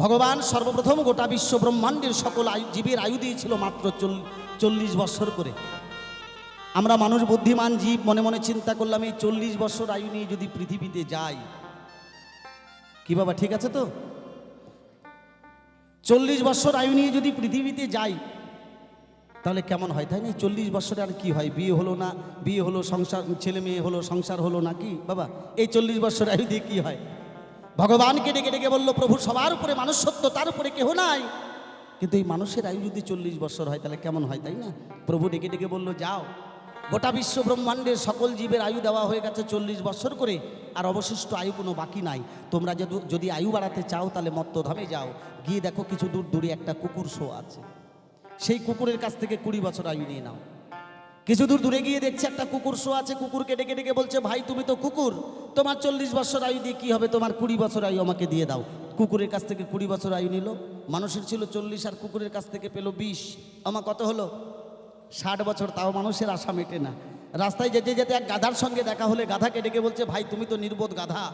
ভগবান সর্বপ্রথম গোটা বিশ্ব ব্রহ্মাণ্ডের সকল আয়ু জীবের আয়ু দিয়েছিল মাত্র চল- চল্লিশ বছর করে। আমরা মানুষ বুদ্ধিমান জীব, মনে মনে চিন্তা করলাম, এই চল্লিশ বছর আয়ু নিয়ে যদি পৃথিবীতে যাই, কি বাবা, ঠিক আছে তো? চল্লিশ বছর আয়ু নিয়ে যদি পৃথিবীতে যাই, তাহলে কেমন হয়, তাই না? চল্লিশ বছরে আর কি হয়? বিয়ে হলো না, বিয়ে হলো, সংসার ছেলে মেয়ে হলো, সংসার হলো না কি? বাবা, এই চল্লিশ বছর আয়ু দিয়ে কি হয়? ভগবানকে ডেকে ডেকে বলল, প্রভু, সবার উপরে মানুষ সত্য তার উপরে কেহ নাই? কিন্তু এই মানুষের আয়ু যদি চল্লিশ বছর হয়, তাহলে কেমন হয়, তাই না? প্রভু ডেকে ডেকে বলল, যাও। গোটা বিশ্ব ব্রহ্মাণ্ডের সকল জীবের আয়ু দেওয়া হয়ে গেছে চল্লিশ বছর করে, আর অবশিষ্ট আয়ু কোনো বাকি নাই। তোমরা যদি যদি আয়ু বাড়াতে চাও, তাহলে মত্তধামে যাও। গিয়ে দেখো কিছু দূর দূরে একটা কুকুর শো আছে। সেই কুকুরের কাছ থেকে কুড়ি বছর আয়ু নিয়ে নাও। কিছু দূর দূরে গিয়ে দেখছে একটা কুকুর শো আছে, কুকুরকে ডেকে ডেকে বলছে, ভাই, তুমি তো কুকুর, তোমার চল্লিশ বছর আয়ু দিয়ে কী হবে? তোমার কুড়ি বছর আয়ু আমাকে দিয়ে দাও। কুকুরের কাছ থেকে কুড়ি বছর আয়ু নিল, মানুষের ছিল চল্লিশ আর কুকুরের কাছ থেকে পেল বিশ। আমার কত হলো? ষাট বছর, তাও মানুষের আশা মেটে না। রাস্তায় যেতে যেতে এক গাধার সঙ্গে দেখা হলে গাধাকে ডেকে বলছে, ভাই, তুমি তো নির্বোধ গাধা।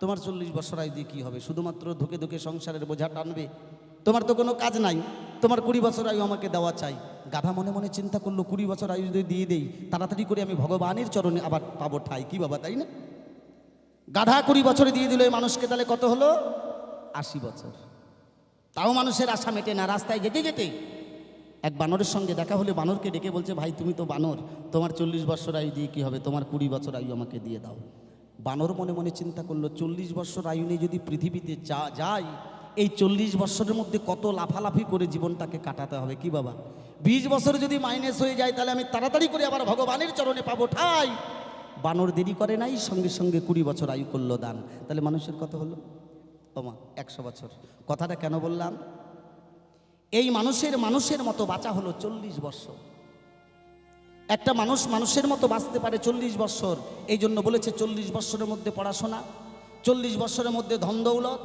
তোমার চল্লিশ বছর আয়ু দিয়ে কী হবে? শুধুমাত্র ধুকে ধুকে সংসারের বোঝা টানবে। তোমার তো কোনো কাজ নাই। তোমার কুড়ি বছর আয়ু আমাকে দেওয়া চাই। গাধা মনে মনে চিন্তা করল, কুড়ি বছর আয়ু যদি দিয়ে দেই, তাড়াতাড়ি করে আমি ভগবানের চরণে আবার পাবো ঠাই। কি বাবা, তাই না? গাধা কুড়ি বছরে দিয়ে দিল এই মানুষকে, তাহলে কত হলো? আশি বছর। তাও মানুষের আশা মেটে না, রাস্তায় যেতে যেতে এক বানরের সঙ্গে দেখা হলে বানরকে ডেকে বলছে, ভাই, তুমি তো বানর, তোমার চল্লিশ বছর আয়ু দিয়ে কী হবে? তোমার কুড়ি বছর আয়ু আমাকে দিয়ে দাও। বানর মনে মনে চিন্তা করল, চল্লিশ বছর আয়ু নিয়ে যদি পৃথিবীতে যা যাই এই চল্লিশ বছরের মধ্যে কত লাফালাফি করে জীবনটাকে কাটাতে হবে, কি বাবা? বিশ বছর যদি মাইনাস হয়ে যায়, তাহলে আমি তাড়াতাড়ি করে আবার ভগবানের চরণে পাবো, ঠাই। বানর দেরি করে নাই, সঙ্গে সঙ্গে কুড়ি বছর আয়ু করল দান। তাহলে মানুষের কত হলো, ওমা, একশো বছর। কথাটা কেন বললাম? এই মানুষের মানুষের মতো বাঁচা হলো চল্লিশ বছর একটা মানুষ মানুষের মতো বাঁচতে পারে চল্লিশ বছর এই জন্য বলেছে চল্লিশ বছরের মধ্যে পড়াশোনা, চল্লিশ বছরের মধ্যে ধন দৌলত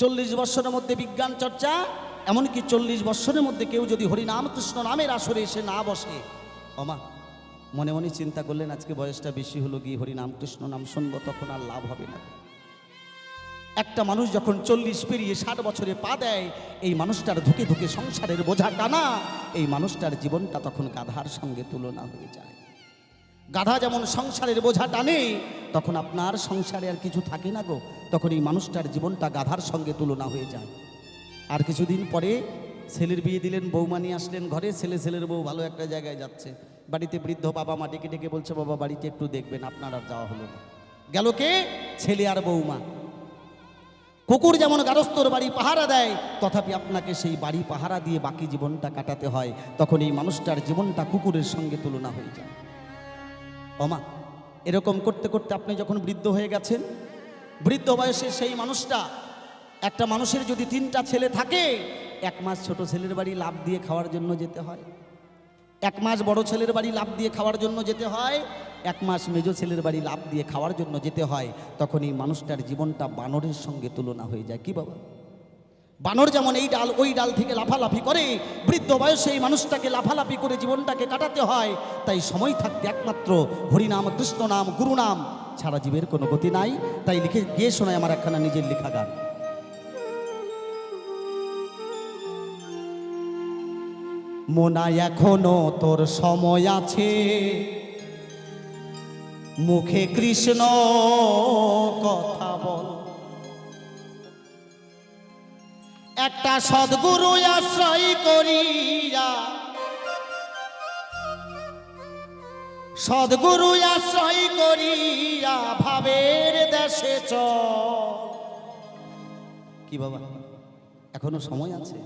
চল্লিশ বছরের মধ্যে বিজ্ঞান চর্চা, এমনকি চল্লিশ বছরের মধ্যে কেউ যদি হরিনাম কৃষ্ণ নামের আসরে এসে না বসে। অমা মনে মনে চিন্তা করলেন, আজকে বয়সটা বেশি হলো গিয়ে হরিনাম কৃষ্ণ নাম শুনব, তখন আর লাভ হবে না। একটা মানুষ যখন চল্লিশ পেরিয়ে ষাট বছরে পা দেয়, এই মানুষটার ধুকে ধুকে সংসারের বোঝা টানা, এই মানুষটার জীবনটা তখন গাধার সঙ্গে তুলনা হয়ে যায়। গাধা যেমন সংসারের বোঝা টানে, তখন আপনার সংসারে আর কিছু থাকে না গো। তখন এই মানুষটার জীবনটা গাধার সঙ্গে তুলনা হয়ে যায়। আর কিছুদিন পরে ছেলের বিয়ে দিলেন, বৌমা আসলেন ঘরে, ছেলে ছেলের বউ ভালো একটা জায়গায় যাচ্ছে। বাড়িতে বৃদ্ধ বাবা মা ডেকে ডেকে বলছে, বাবা, বাড়িতে একটু দেখবেন, আপনার আর যাওয়া হলো না। গেল কে? ছেলে আর বৌমা। কুকুর যেমন গারস্থর বাড়ি পাহারা দেয়, তথাপি আপনাকে সেই বাড়ি পাহারা দিয়ে বাকি জীবনটা কাটাতে হয়। তখন এই মানুষটার জীবনটা কুকুরের সঙ্গে তুলনা হয়ে যায়। অমা এরকম করতে করতে আপনি যখন বৃদ্ধ হয়ে গেছেন, বৃদ্ধ বয়সে সেই মানুষটা, একটা মানুষের যদি তিনটা ছেলে থাকে, এক মাস ছোট ছেলের বাড়ি লাভ দিয়ে খাওয়ার জন্য যেতে হয়। এক মাস বড় ছেলের বাড়ি লাভ দিয়ে খাওয়ার জন্য যেতে হয়। এক মাস মেজো ছেলের বাড়ি লাভ দিয়ে খাওয়ার জন্য যেতে হয়। তখন এই মানুষটার জীবনটা বানরের সঙ্গে তুলনা হয়ে যায়। কি বাবা? বানর যেমন এই ডাল, ওই ডাল থেকে লাফালাফি করে, বৃদ্ধ বয়সে এই মানুষটাকে লাফালাফি করে জীবনটাকে কাটাতে হয়, তাই সময় থাকতে একমাত্র হরিনাম কৃষ্ণ নাম গুরু নাম ছাড়া জীবের কোনো গতি নাই। তাই লিখে, গিয়ে শোনায় আমার একখানা নিজের লেখা গান। মোনায় এখনও তোর সময় আছে। মুখে কৃষ্ণ কথা বল। একটা সদ্গুরু আশ্রয় করিয়া। সদ্গুরু আশ্রয় করিয়া ভাবের দেশে চ। কি বাবা, এখনও সময় আছে?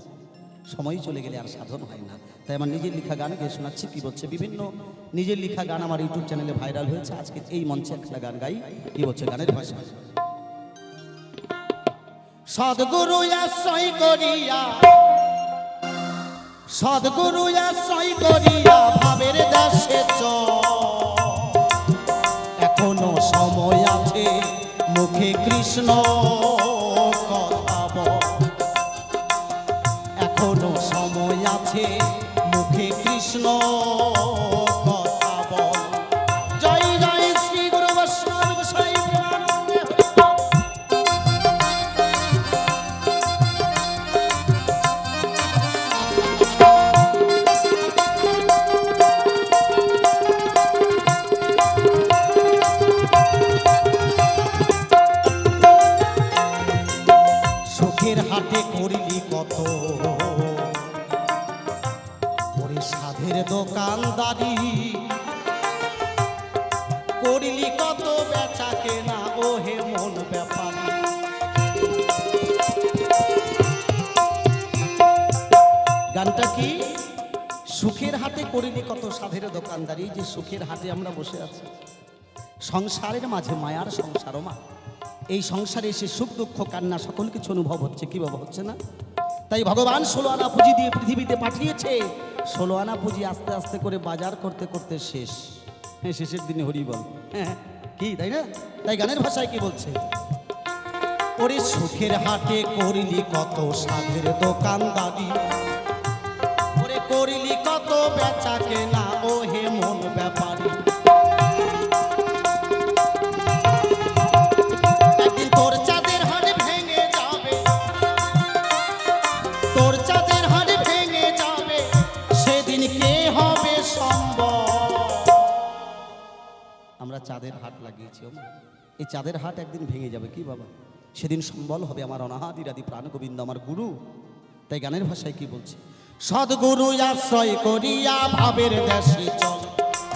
সময় চলে গেলে আর সাধন হয় না। তাই আমার নিজের লেখা গান গিয়ে শোনাচ্ছি, কি বলছে বিভিন্ন। নিজের লেখা গান আমার ইউটিউব চ্যানেলে ভাইরাল হয়েছে, আজকে এই মঞ্চে একটা গান গাই, কি বলছে গানের ভাষা? সদ্গুরু আশ্রয় করিয়া, সদ্গুরু আশ্রয় করিয়া ভাবের দেশে চল এখনও সময় আছে, মুখে কৃষ্ণ কথা এখনও সময় আছে, মুখে কৃষ্ণ করিনি কত সাধের দোকানদারি, যে সুখের হাতে আমরা বসে আছি। সংসারের মাঝে মায়ার সংসারও মা। এই সংসারে এসে সুখ, দুঃখ, কান্না, সকল কিছু অনুভব হচ্ছে, কি বাবা হচ্ছে না? তাই ভগবান ষোলো আনা পুঁজি দিয়ে পৃথিবীতে পাঠিয়েছে। ষোলো আনা পুঁজি আস্তে আস্তে করে বাজার করতে করতে শেষ। হ্যাঁ শেষের দিনে হরি বল। হ্যাঁ কি, তাই না? তাই গানের ভাষায় কি বলছে? ওরে সুখের হাটে করিলি কত সাধের দোকানদারি। কত বেচা কেনা ও হে মন ব্যাপারী। চাঁদের সেদিন কে হবে সম্ভব আমরা চাঁদের হাট লাগিয়েছি এই চাঁদের হাট একদিন ভেঙে যাবে, কি বাবা? সেদিন সম্বল হবে আমার অনাহাদিরাদি প্রাণ গোবিন্দ আমার গুরু। তাই গানের ভাষায় কি বলছে? সদ্গুরু আশ্রয় করিয়া ভাবের দেশে চল।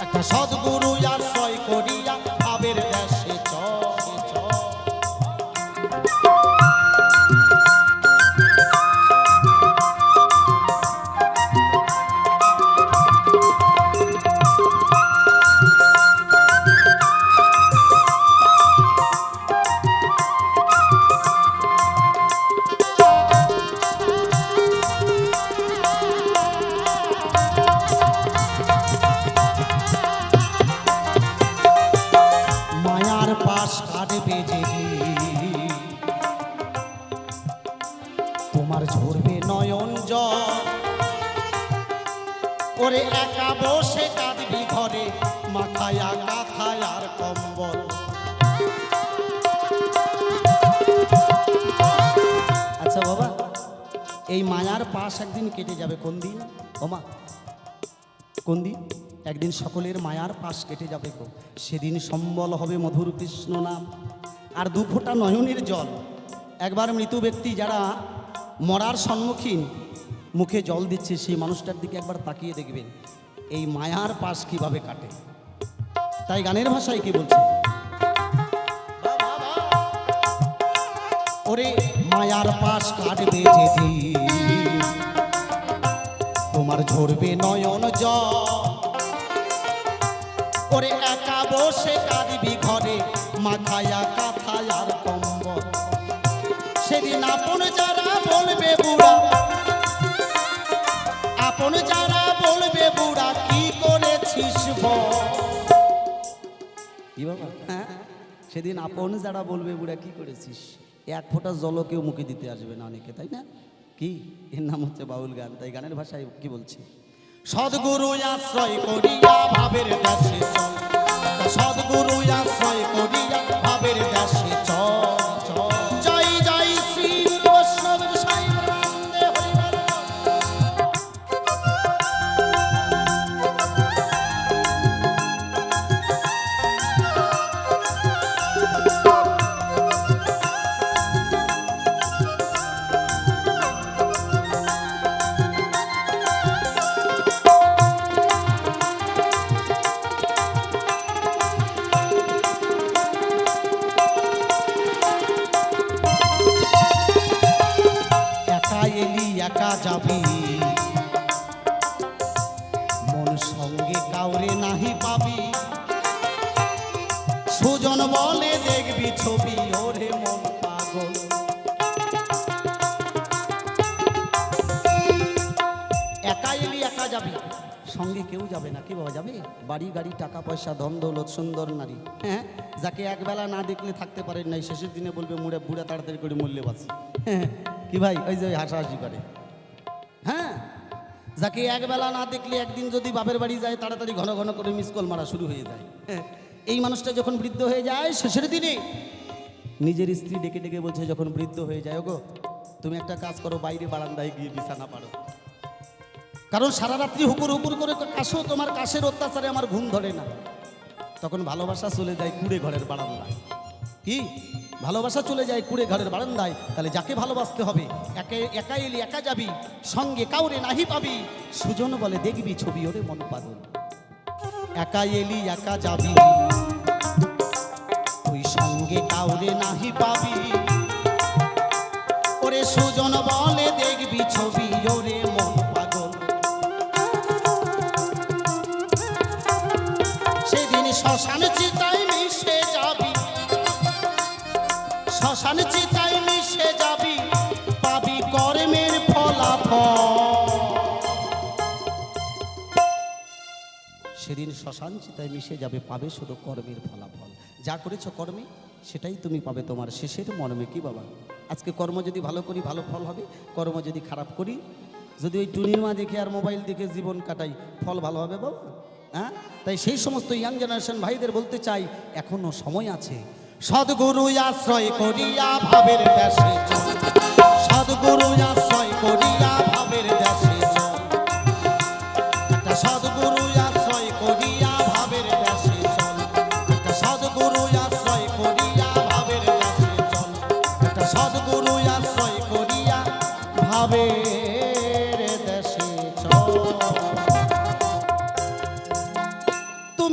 একটা সদ্গুরু আশ্রয় করিয়া তোমার ঝরবে নয়ন জল। ওরে একা বসে কাঁদবি ঘরে, মাথায়া কাথায় আর কম্বল। আচ্ছা বাবা, এই মায়ার পাশ একদিন কেটে যাবে, কোন দিন? ওমা কোন দিন? একদিন সকলের মায়ার পাশ কেটে যাবে গো। সেদিন সম্বল হবে মধুর কৃষ্ণ নাম, আর দু ফোঁটা নয়নের জল। একবার মৃত ব্যক্তি যারা মরার সম্মুখীন মুখে জল দিচ্ছে, সেই মানুষটার দিকে একবার তাকিয়ে দেখবেন, এই মায়ার পাশ কীভাবে কাটে। তাই গানের ভাষায় কি বলছে? ওরে, মায়ার পাশ কাটবে যেদিন, তোমার ঝরবে নয়ন জল। ওরে, একা বসে কাঁদবি ঘরে, মাথায়া বুড়া কি করেছিস কি বাবা? হ্যাঁ? সেদিন আপন যারা বলবে বুড়া কি করেছিস? এক ফোঁটা জলও কেউ মুখে দিতে আসবে না অনেকে তাই না? কি? এর নাম হচ্ছে বাউল গান তাই গানের ভাষায় কি বলছে? সদ্গুরু আশ্রয় করিয়া ভাবের দেশে চল। সদ্গুরু আশ্রয় করিয়া ভাবের দেশে চল। ছবি ওরে মন পাগল। একা এলি একা যাবি? সঙ্গে কেউ যাবে না কি বাবা যাবে? বাড়ি গাড়ি টাকা পয়সা ধন দৌলত সুন্দর নারী হ্যাঁ? যাকে একবেলা না দেখলে থাকতে পারেন নাই শেষের দিনে বলবে মুড়ে বুড়া তাড়াতাড়ি করে মূল্যে বাঁচি। হ্যাঁ কি ভাই? ওই যে হাসাহাসি করে। হ্যাঁ? যাকে একবেলা না দেখলে একদিন যদি বাপের বাড়ি যায় তাড়াতাড়ি ঘন ঘন করে মিস কল মারা শুরু হয়ে যায়। হ্যাঁ, এই মানুষটা যখন বৃদ্ধ হয়ে যায় শেষের দিনে নিজের স্ত্রী ডেকে ডেকে বলছে, যখন বৃদ্ধ হয়ে যায় গো তুমি একটা কাজ করো, বাইরে বারান্দায় গিয়ে বিছানা পারো কারণ সারা রাত্রি হুকুর হুকুর করে কাশো, তোমার কাশের অত্যাচারে আমার ঘুম ধরে না। তখন ভালোবাসা চলে যায় কুড়ে ঘরের বারান্দায়। কি? ভালোবাসা চলে যায় কুড়ে ঘরের বারান্দায়? তাহলে যাকে ভালোবাসতে হবে? একে একা এলি, একা যাবি? সঙ্গে কাউরে নাহি পাবি? সুজন বলে, দেখবি ছবি, ওরে মন পাগল একা এলি, একা যাবি। সঙ্গে কাউরে নাহি পাবি। ওরে সুজন বলে দেখবি ছবি, ওরে মন পাগল। সেদিন শ্মশান চিতায় মিশে যাবি। শ্মশান চিতায় মিশে যাবি, পাবি কর্মের ফলাফল। সেদিন শ্মশান চিতায় মিশে যাবে, পাবে শুধু কর্মের ফলাফল। যা করেছ কর্মে সেটাই তুমি পাবে তোমার শেষের মর্মে, কি বাবা? আজকে কর্ম যদি ভালো করি, ভালো ফল হবে। কর্ম যদি খারাপ করি, যদি ওই টুনির মা দেখে আর মোবাইল দেখে জীবন কাটাই, ফল ভালো হবে বাবা? হ্যাঁ? তাই সেই সমস্ত ইয়াং জেনারেশন ভাইদের বলতে চাই, এখনও সময় আছে। সদ্গুরু আশ্রয় করিয়া ভাবের দেশে সদ্গুরু আশ্রয়